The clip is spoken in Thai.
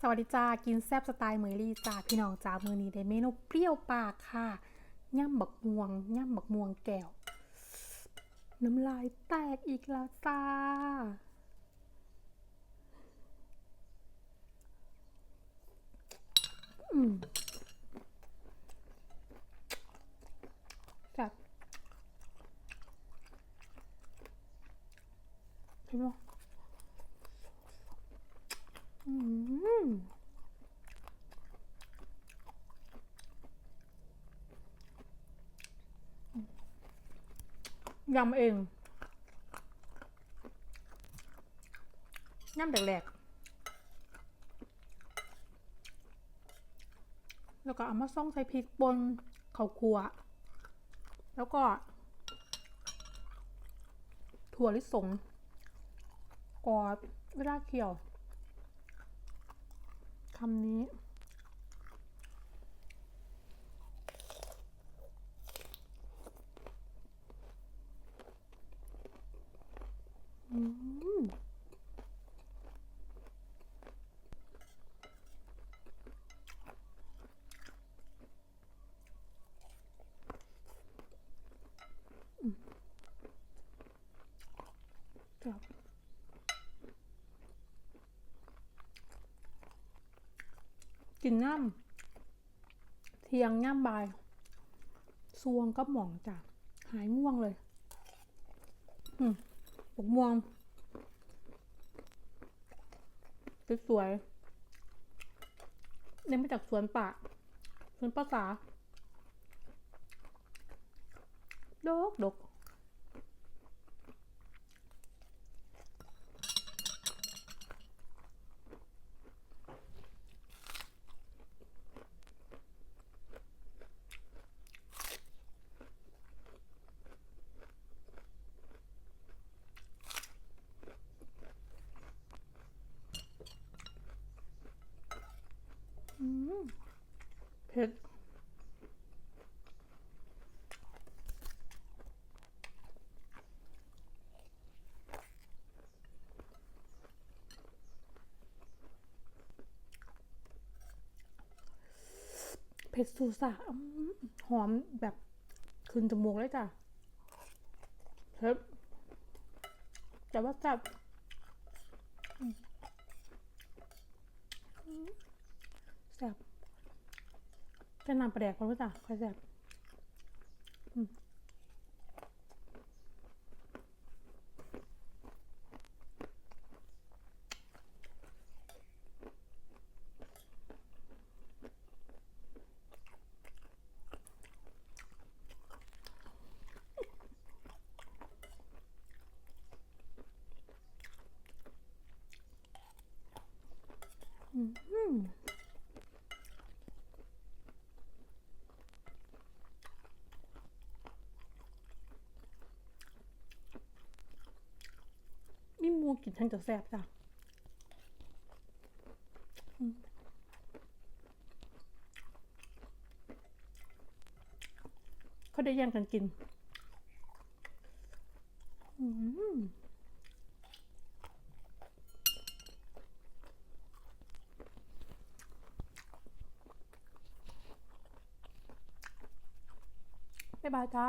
สวัสดีจ้า กินแซบสไตล์เมลี่จ้าพี่น้องจ้ามือนี้ได้เมนูเปรี้ยวปากค่ะย่ำบักม่วงย่ำบักม่วงแก้ว น้ำลายแตกอีกแล้วจ้าอืมจับเห็นไหมอืม ยำเองยำแหลกๆแล้วก็เอามาซ่องใส่พริกป่นข้าวคั่วแล้วก็ ถั่วลิสงกรอบเวลาเคี่ยวคำนี้ อืมอืมครับ กินน้ำเทียงย่ำบายซวงก็หมองจ้ะหายง่วงเลยอืมปกม่วงสวยๆเล่นมาจากสวนป่าสวนป่าสาดกดกอืมเผ็ดเผ็ดสูสะหอมแบบขึ้นจมูกเลยจ้ะเผ็ดแต่ว่าแซ่บแซ่บ แค่นำประแดกคนรู้จักค่อยแซ่บอืมอืม มีหมู กินทั้งจะแซ่บจ้ะเขาได้แย่งกันกินอืมบ๊ายบายจ้า